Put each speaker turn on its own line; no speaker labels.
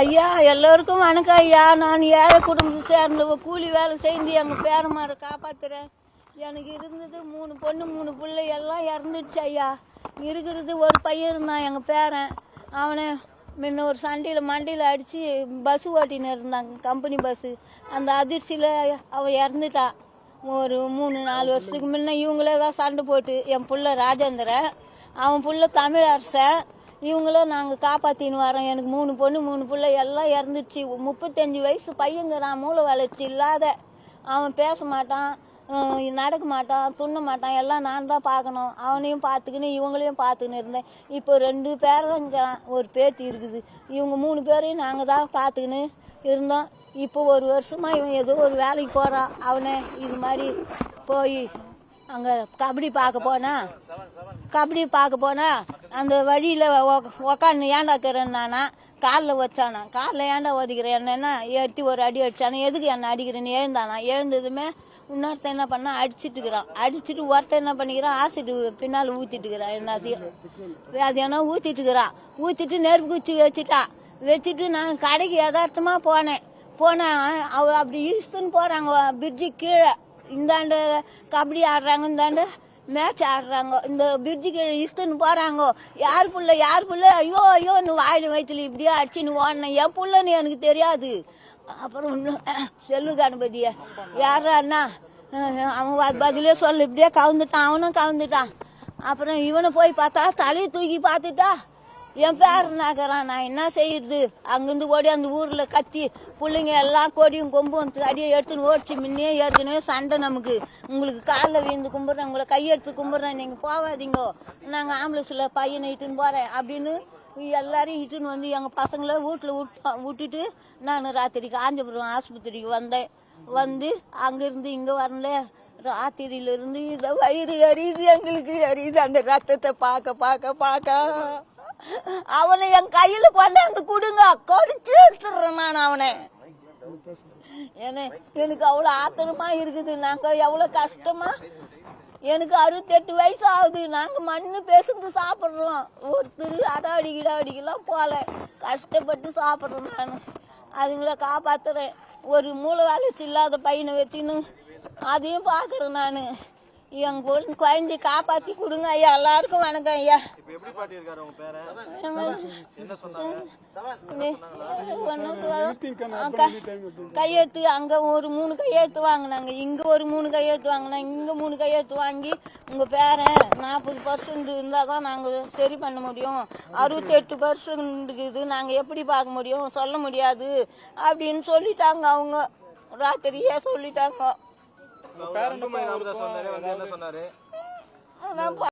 ஐயா எல்லோருக்கும் வணக்கம் ஐயா. நான் ஏழை குடும்பத்தை சேர்ந்த கூலி வேலை செஞ்சு எங்கள் பேரமாரை காப்பாத்துறேன். எனக்கு இருந்தது மூணு பொண்ணு மூணு பிள்ளை எல்லாம் இறந்துடுச்சு ஐயா. இருக்கிறது ஒரு பையன் இருந்தான் எங்கள் பேரன். அவனை முன்ன ஒரு சண்டையில் மண்டியில் அடித்து பஸ் ஓட்டின்னு இருந்தாங்க கம்பெனி பஸ்ஸு அந்த அதிர்ச்சியில் அவன் இறந்துட்டான். ஒரு மூணு நாலு வருஷத்துக்கு முன்ன இவங்களே தான் சண்டை போட்டு என் புள்ள ராஜேந்திரன் அவன் புள்ள தமிழ் அரசன் இவங்களும் நாங்கள் காப்பாற்றின்னு வரோம் எனக்கு மூணு பொண்ணு மூணு பிள்ளை எல்லாம் இறந்துச்சு முப்பத்தஞ்சு வயசு பையங்கிறான் மூளை வளர்ச்சி இல்லாத அவன் பேச மாட்டான் நடக்க மாட்டான் துண்ண மாட்டான். எல்லாம் நான் தான் பார்க்கணும். அவனையும் பார்த்துக்கின்னு இவங்களையும் பார்த்துக்கின்னு இருந்தேன். இப்போ ரெண்டு பேருங்கிறான் ஒரு பேத்தி இருக்குது. இவங்க மூணு பேரையும் நாங்கள் தான் பார்த்துக்கின்னு இருந்தோம். இப்போ ஒரு வருஷமா இவன் ஏதோ ஒரு வேலைக்கு போகிறான் அவனை இது மாதிரி போய் அங்கே கபடி பார்க்க போனா கபடி பார்க்க போனா அந்த வழியில் உக்காந்து ஏன்டா இருக்கிறேன்னானா காலில் வச்சானா காலில் ஏன்டா ஒதுக்கிறேன் என்னென்னா ஏற்றி ஒரு அடி அடிச்சானா எதுக்கு என்ன அடிக்கிறேன்னு எழுந்தானா எழுந்ததுமே இன்னொருத்தன் என்ன பண்ணா அடிச்சுட்டு இருக்கிறான் அடிச்சிட்டு ஒருத்தன் என்ன பண்ணிக்கிறான் ஆசிட் பின்னால் ஊற்றிட்டு இருக்கிறான் என்னத்தையும் அது என்ன ஊற்றிட்டு இருக்கிறான் ஊற்றிட்டு நெருப்பு குச்சி வச்சுட்டா. வச்சுட்டு நான் கடைக்கு யதார்த்தமாக போனேன். போனேன் அவ அப்படி இழுத்துன்னு போகிறாங்க பிரிட்ஜு கீழே. இந்தாண்டு கபடி ஆடுறாங்க இந்தாண்டு மேட்ச் ஆடுறாங்க. இந்த பிரிட்ஜுக்கு இஸ்துன்னு போகிறாங்க யார் புள்ள யார் புள்ள? ஐயோ ஐயோ நீ வாயில் வயிற்றுல இப்படியே அடிச்சுன்னு ஓடினேன் என் புள்ளன்னு எனக்கு தெரியாது. அப்புறம் இன்னும் செல்லு கணபதிய. யாரா அண்ணா? அவன் பதிலே சொல்லு. இப்படியே கவுந்துட்டான். அவனும் கவுந்துட்டான். அப்புறம் இவனை போய் பார்த்தா தலையை தூக்கி பார்த்துட்டா. என் பேர் நகரான் நான் என்ன செய்யறது? அங்கிருந்து ஓடி அந்த ஊர்ல கத்தி பிள்ளைங்க எல்லாம் கொடியும் கொம்பும் அடியை எடுத்துன்னு ஓடிச்சு முன்னே ஏற்கனவே சண்டை நமக்கு. உங்களுக்கு காலில் விழுந்து கும்பிட்றேன் உங்களை கையெடுத்து கும்பிட்றேன் நீங்க போகாதீங்க. நாங்கள் ஆம்புலன்ஸில் பையனை இட்டுன்னு போறேன் அப்படின்னு எல்லாரையும் இட்டுன்னு வந்து எங்க பசங்களை வீட்டில் விட்டோம் விட்டுட்டு நான் ராத்திரி காஞ்சிபுரம் ஆஸ்பத்திரிக்கு வந்தேன். வந்து அங்கிருந்து இங்க வரல. ராத்திரியிலிருந்து இதை வயிறு எரியுது எங்களுக்கு எரியுது. அந்த ரத்தத்தை பார்க்க பார்க்க பார்க்க. அவனை என் கையில கொண்டாந்து கொடுங்க. கடிச்சு எடுத்துடுறேன் நான் அவனை. எனக்கு அவ்வளவு ஆத்திரமா இருக்குது. நாங்க எவ்வளவு கஷ்டமா? எனக்கு அறுபத்தெட்டு வயசு ஆகுது. நாங்க மண்ணு பேசுந்து சாப்பிடுறோம். ஒருத்தர் அடாடி கிடாடிக்கெல்லாம் போல. கஷ்டப்பட்டு சாப்பிடுறோம் நான். அதுங்களை காப்பாத்துறேன். ஒரு மூளை வேலைச்சு இல்லாத பையனை வச்சுன்னு அதையும் பாக்குறேன் நான். என் குழந்தை குழந்தைய காப்பாத்தி கொடுங்க ஐயா. எல்லாருக்கும் வணக்கம் ஐயா.
இப்ப எப்படி பாட்டி இருக்காரு உங்க பேரன் என்ன சொன்னாங்க?
கையெழுத்து அங்க ஒரு மூணு கையெழுத்து வாங்கினாங்க. இங்க ஒரு மூணு கையெழுத்து வாங்கினாங்க இங்க மூணு கையெழுத்து வாங்கி உங்க பேரன் நாற்பது பர்சன்ட் இருந்தாதான் நாங்க சரி பண்ண முடியும். அறுபத்தெட்டு பர்சன்ட் இருக்குது. நாங்க எப்படி பார்க்க முடியும்? சொல்ல முடியாது. அப்படின்னு சொல்லிட்டாங்க அவங்க. ராத்திரியே சொல்லிட்டாங்க.
பேரன் சொன்னாரு வந்து என்ன சொன்னாரு?